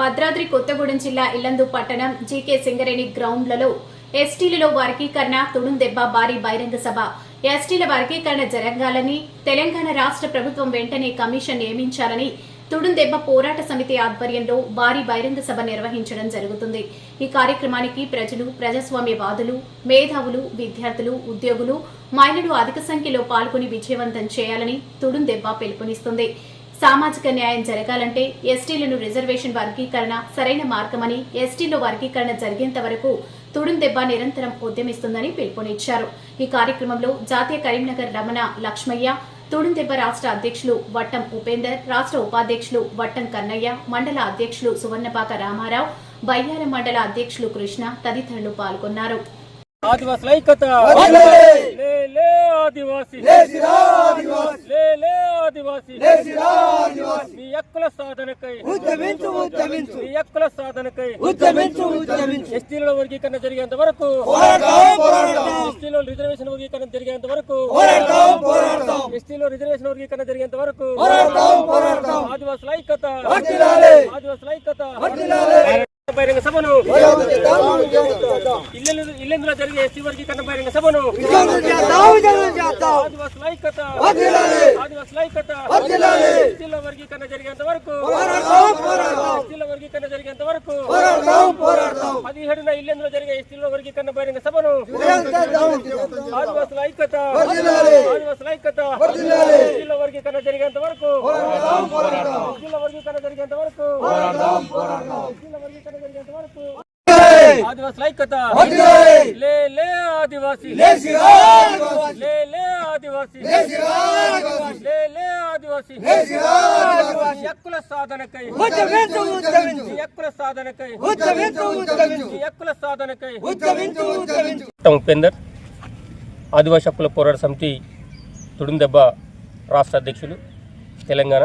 భద్రాద్రి కొత్తగూడెం జిల్లా ఇల్లందు పట్టణం జీకే సింగరేణి గ్రౌండ్లలో ఎస్టీలలో వర్గీకరణ తుడుందెబ్బ భారీ బహిరంగ సభ. ఎస్టీల వర్గీకరణ జరగాలని తెలంగాణ రాష్ట్ర ప్రభుత్వం వెంటనే కమిషన్ నియమించాలని తుడుందెబ్బ పోరాట సమితి ఆధ్వర్యంలో భారీ బహిరంగ సభ నిర్వహించడం జరుగుతుంది. ఈ కార్యక్రమానికి ప్రజలు ప్రజాస్వామ్యవాదులు మేధావులు విద్యార్థులు ఉద్యోగులు మహిళలు అధిక సంఖ్యలో పాల్గొని విజయవంతం చేయాలని తుడుందెబ్బ పిలుపునిస్తుంది. సామాజిక న్యాయం జరగాలంటే ఎస్టీలను రిజర్వేషన్ వర్గీకరణ సరైన మార్గమని ఎస్టీలో వర్గీకరణ జరిగేంత వరకు తుడుందెబ్బ నిరంతరం ఉద్యమిస్తుందని పిలుపునిచ్చారు. ఈ కార్యక్రమంలో జాతీయ కరీంనగర్ రమణ లక్ష్మయ్య తుడుందెబ్బ రాష్ట్ర అధ్యక్షులు వట్టం ఉపేందర్ రాష్ట్ర ఉపాధ్యక్షులు వట్టం కన్నయ్య మండల అధ్యక్షులు సువర్ణపాక రామారావు బయ్యారం మండల అధ్యక్షులు కృష్ణ తదితరులు పాల్గొన్నారు. ఆదివాసుల ఐక్యత! లే లే ఆదివాసి. లే లే ఆదివాసి. మీ హక్కుల సాధనకై. ఉద్యమించు ఉద్యమించు మీ హక్కుల సాధనకై. ఉద్యమించు ఉద్యమించు ఎస్టీలలో వర్గీకరణ జరిగేంత వరకు. ఎస్టీలో రిజర్వేషన్ వర్గీకరణ జరిగేంత వరకు. ఎస్టీలో రిజర్వేషన్ వర్గీకరణ జరిగేంత వరకు. ఆదివాసుల ఐక్యత. ఆదివాసుల ఐక్యత. బహిరంగ సభను. ఇల్లెందులో జరిగే ఎస్టీ వర్గీకరణ బహిరంగ సభను. ఆదివాసుల ఐక్యత ఆదివాసుల ఐక్యత వర్ధిల్లాలి. వర్గీకరణ జరిగేంత వరకు. పోరాడతాం వర్గీకరణ జరిగేంత వరకు. పదిహేడున ఇల్లెందులో జరిగే ఎస్టీల వర్గీకరణ బహిరంగ సభను. ఆదివాసుల ఐక్యత ఆదివాసుల ఐక్యత వర్గీకరణ జరిగేంత వరకు పోరాడతాం పోరాడతాం ఎస్టీల వర్గీకరణ జరిగేంత వరకు పోరాడతాం పోరాడతాం ఎస్టీల వర్గీకరణ జరిగేంత వరకు వర్ధిల్లాలి. ఆదివాసుల ఐక్యత వర్ధిల్లాలి. లే లే ఆదివాసి లేచిరా ఆదివాసి. లే లే ఆదివాసి. లే లే ఆదివాసి. హక్కుల సాధనకై. సాధనకై. సాధనకై. ఉపేందర్ ఆదివాసి హక్కుల పోరాట సమితి తుడుందెబ్బ రాష్ట్ర అధ్యక్షులు తెలంగాణ.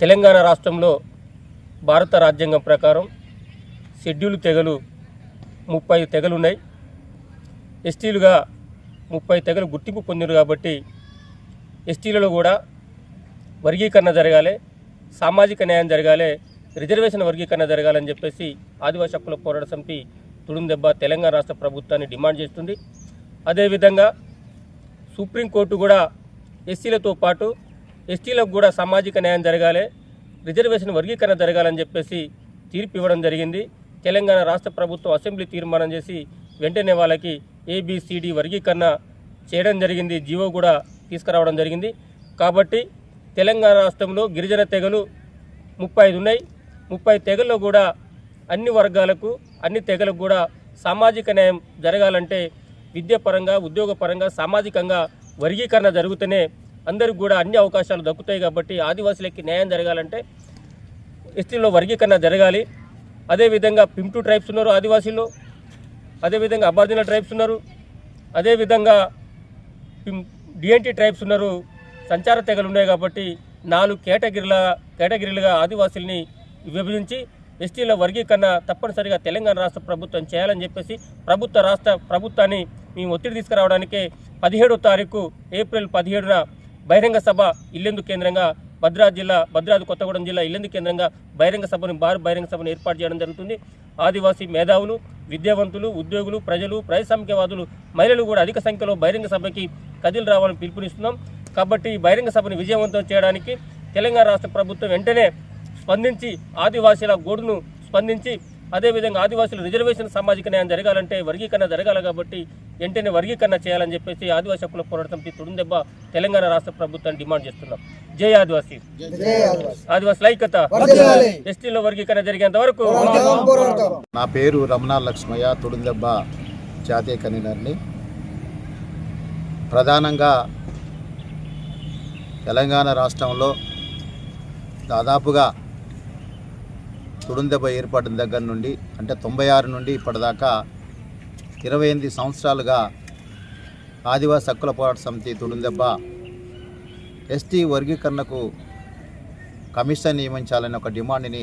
తెలంగాణ రాష్ట్రంలో భారత రాజ్యాంగం ప్రకారం షెడ్యూల్ తెగలు ముప్పై తెగలు ఉన్నాయి. ఎస్టీలుగా ముప్పై తెగలు గుర్తింపు పొందిరు కాబట్టి ఎస్టీలలో కూడా వర్గీకరణ జరగాలి సామాజిక న్యాయం జరగాలి రిజర్వేషన్ వర్గీకరణ జరగాలని చెప్పేసి ఆదివాసి హక్కుల పోరాట సమితి తుడుందెబ్బ తెలంగాణ రాష్ట్ర ప్రభుత్వాన్ని డిమాండ్ చేస్తుంది. అదేవిధంగా సుప్రీంకోర్టు కూడా ఎస్సీలతో పాటు ఎస్టీలకు కూడా సామాజిక న్యాయం జరగాలి రిజర్వేషన్ వర్గీకరణ జరగాలని చెప్పేసి తీర్పు ఇవ్వడం జరిగింది. తెలంగాణ రాష్ట్ర ప్రభుత్వం అసెంబ్లీ తీర్మానం చేసి వెంటనే వాళ్ళకి ఏబిసిడి వర్గీకరణ చేయడం జరిగింది. జీవో కూడా తీసుకురావడం జరిగింది. కాబట్టి తెలంగాణ రాష్ట్రంలో గిరిజన తెగలు ముప్పై ఐదు ఉన్నాయి. ముప్పై తెగల్లో కూడా అన్ని వర్గాలకు అన్ని తెగలకు కూడా సామాజిక న్యాయం జరగాలంటే విద్యాపరంగా ఉద్యోగపరంగా సామాజికంగా వర్గీకరణ జరుగుతూనే అందరికి కూడా అన్ని అవకాశాలు దక్కుతాయి కాబట్టి ఆదివాసులకి న్యాయం జరగాలంటే ఎస్టీలో వర్గీకరణ జరగాలి. అదేవిధంగా పింటూ ట్రైబ్స్ ఉన్నారు ఆదివాసీల్లో అదేవిధంగా అబార్జినల్ ట్రైబ్స్ ఉన్నారు. అదేవిధంగా డిఎన్టీ ట్రైబ్స్ ఉన్నారు. సంచార తెగలు ఉన్నాయి కాబట్టి నాలుగు కేటగిరీల కేటగిరీలుగా ఆదివాసుల్ని విభజించి ఎస్టీల వర్గీకరణ తప్పనిసరిగా తెలంగాణ రాష్ట్ర ప్రభుత్వం చేయాలని చెప్పేసి ప్రభుత్వ రాష్ట్ర ప్రభుత్వాన్ని మేము ఒత్తిడి తీసుకురావడానికే పదిహేడో తారీఖు ఏప్రిల్ పదిహేడున బహిరంగ సభ ఇల్లెందు కేంద్రంగా భద్రాద్రి జిల్లా భద్రాద్రి కొత్తగూడెం జిల్లా ఇల్లెందు కేంద్రంగా బహిరంగ సభను భారీ బహిరంగ సభను ఏర్పాటు చేయడం జరుగుతుంది. ఆదివాసీ మేధావులు విద్యావంతులు ఉద్యోగులు ప్రజలు ప్రజాస్వామికవాదులు మహిళలు కూడా అధిక సంఖ్యలో బహిరంగ సభకి కదిలి రావాలని పిలుపునిస్తున్నాం. కాబట్టి ఈ బహిరంగ సభను విజయవంతం చేయడానికి తెలంగాణ రాష్ట్ర ప్రభుత్వం వెంటనే స్పందించి ఆదివాసీల గోడును స్పందించి అదేవిధంగా ఆదివాసులు రిజర్వేషన్ సామాజిక న్యాయం జరగాలంటే వర్గీకరణ జరగాలి కాబట్టి వెంటనే వర్గీకరణ చేయాలని చెప్పేసి ఆదివాసీ హక్కుల పోరాటంపై తుడుందెబ్బ తెలంగాణ రాష్ట్ర ప్రభుత్వాన్ని డిమాండ్ చేస్తున్నాం. జై ఆదివాసీ. జై ఆదివాసి. ఆదివాసుల ఐక్యత. ఎస్టీలో వర్గీకరణ జరిగేంత వరకు నా పేరు రమణ లక్ష్మయ్య తుడుందెబ్బ జాతీయ కన్వీనర్ని. ప్రధానంగా తెలంగాణ రాష్ట్రంలో దాదాపుగా తుడుందెబ్బ ఏర్పడిన దగ్గర నుండి అంటే తొంభై ఆరు నుండి ఇప్పటిదాకా ఇరవై ఎనిమిది సంవత్సరాలుగా ఆదివాసీ హక్కుల పోరాట సమితి తుడుందెబ్బ ఎస్టీ వర్గీకరణకు కమిషన్ నియమించాలని ఒక డిమాండ్ని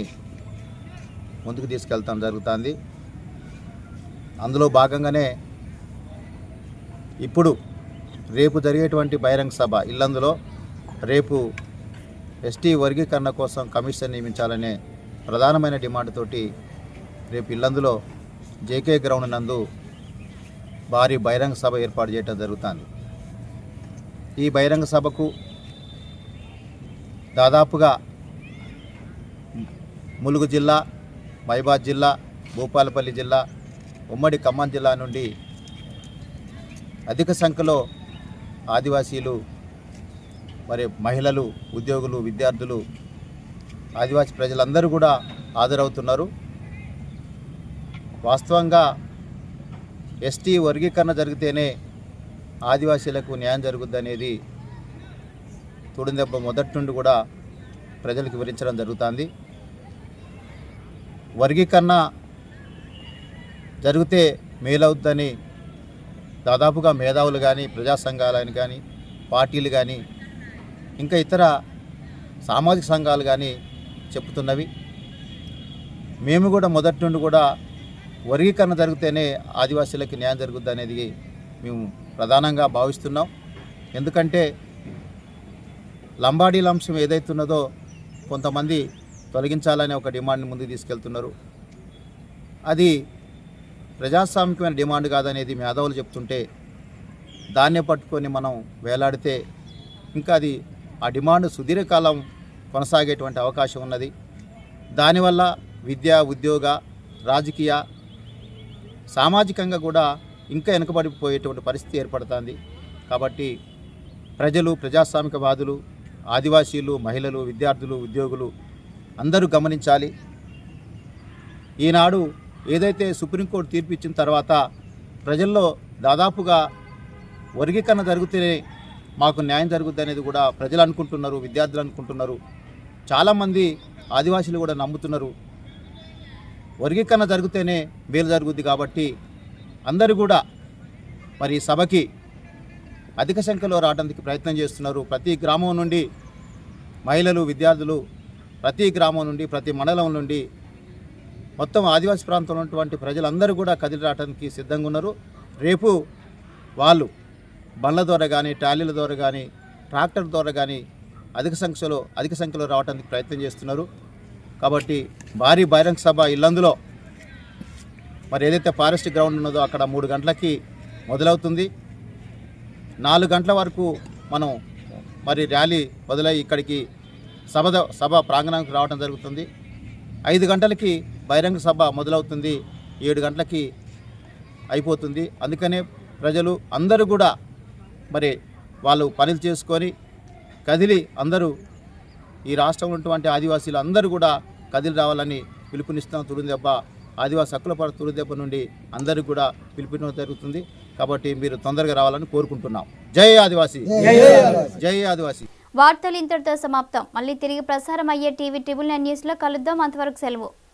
ముందుకు తీసుకెళ్తాం జరుగుతుంది. అందులో భాగంగానే ఇప్పుడు రేపు జరిగేటువంటి బహిరంగ సభ ఇల్లందులో రేపు ఎస్టీ వర్గీకరణ కోసం కమిషన్ నియమించాలనే ప్రధానమైన డిమాండ్ తోటి రేపు ఇల్లందులో జేకే గ్రౌండ్ నందు భారీ బహిరంగ సభ ఏర్పాటు చేయడం జరుగుతుంది. ఈ బహిరంగ సభకు దాదాపుగా ములుగు జిల్లా మైబాద్ జిల్లా భూపాలపల్లి జిల్లా ఉమ్మడి ఖమ్మం జిల్లా నుండి అధిక సంఖ్యలో ఆదివాసీలు మరి మహిళలు ఉద్యోగులు విద్యార్థులు ఆదివాసీ ప్రజలందరూ కూడా హాజరవుతున్నారు. వాస్తవంగా ఎస్టీ వర్గీకరణ జరిగితేనే ఆదివాసీలకు న్యాయం జరుగుద్దనేది తొడిదెబ్బ మొదటి నుండి కూడా ప్రజలకు వివరించడం జరుగుతుంది. వర్గీకరణ జరిగితే మేలవుద్దని దాదాపుగా మేధావులు కానీ ప్రజా సంఘాలని కానీ పార్టీలు కానీ ఇంకా ఇతర సామాజిక సంఘాలు కానీ చెప్తున్నవి మేము కూడా మొదటి నుండి కూడా వర్గీకరణ జరిగితేనే ఆదివాసీలకు న్యాయం జరుగుద్ది అనేది మేము ప్రధానంగా భావిస్తున్నాం. ఎందుకంటే లంబాడీల అంశం ఏదైతున్నదో కొంతమంది తొలగించాలనే ఒక డిమాండ్ని ముందుకు తీసుకెళ్తున్నారు. అది ప్రజాస్వామికమైన డిమాండ్ కాదనేది మేధావులు చెప్తుంటే దాన్నే పట్టుకొని మనం వేలాడితే ఇంకా అది ఆ డిమాండ్ సుదీర్ఘకాలం కొనసాగేటువంటి అవకాశం ఉన్నది. దానివల్ల విద్య ఉద్యోగ రాజకీయ సామాజికంగా కూడా ఇంకా వెనుకబడిపోయేటువంటి పరిస్థితి ఏర్పడుతుంది. కాబట్టి ప్రజలు ప్రజాస్వామికవాదులు ఆదివాసీలు మహిళలు విద్యార్థులు ఉద్యోగులు అందరూ గమనించాలి. ఈనాడు ఏదైతే సుప్రీంకోర్టు తీర్పు ఇచ్చిన తర్వాత ప్రజల్లో దాదాపుగా వర్గీకరణ జరిగితేనే మాకు న్యాయం జరుగుద్ది అనేది కూడా ప్రజలు అనుకుంటున్నారు విద్యార్థులు అనుకుంటున్నారు. చాలామంది ఆదివాసీలు కూడా నమ్ముతున్నారు. వర్గీకరణ జరిగితేనే మేలు జరుగుద్ది కాబట్టి అందరూ కూడా మరి సభకి అధిక సంఖ్యలో రావడానికి ప్రయత్నం చేస్తున్నారు. ప్రతి గ్రామం నుండి మహిళలు విద్యార్థులు ప్రతి గ్రామం నుండి ప్రతి మండలం నుండి మొత్తం ఆదివాసీ ప్రాంతంలో ఉన్నటువంటి ప్రజలందరూ కూడా కదిలి రావడానికి సిద్ధంగా ఉన్నారు. రేపు వాళ్ళు బండ్ల ద్వారా కానీ ట్రాలీల ద్వారా కానీ ట్రాక్టర్ ద్వారా కానీ అధిక సంఖ్యలో అధిక సంఖ్యలో రావడానికి ప్రయత్నం చేస్తున్నారు. కాబట్టి భారీ బహిరంగ సభ ఇల్లందులో మరి ఏదైతే ఫారెస్ట్ గ్రౌండ్ ఉన్నదో అక్కడ మూడు గంటలకి మొదలవుతుంది. నాలుగు గంటల వరకు మనం మరి ర్యాలీ మొదలై ఇక్కడికి సభ సభ ప్రాంగణానికి రావడం జరుగుతుంది. ఐదు గంటలకి బహిరంగ సభ మొదలవుతుంది. ఏడు గంటలకి అయిపోతుంది. అందుకనే ప్రజలు అందరూ కూడా మరి వాళ్ళు పనులు చేసుకొని కదిలి అందరూ ఈ రాష్ట్రంలో ఉన్నటువంటి ఆదివాసీలు అందరూ కూడా కదిలి రావాలని పిలుపునిస్తాం తురుందెబ్బ ఆదివాసీ హక్కుల పర నుండి అందరికీ కూడా పిలుపునివ్వడం జరుగుతుంది. కాబట్టి మీరు తొందరగా రావాలని కోరుకుంటున్నాం. జై ఆదివాసీ. జై ఆదివాసీ. వార్తలు ఇంతటితో సమాప్తం. మళ్ళీ తిరిగి ప్రసారం అయ్యే టీవీ ట్రిబుల్ నైన్ న్యూస్లో కలుద్దాం. అంతవరకు సెలవు.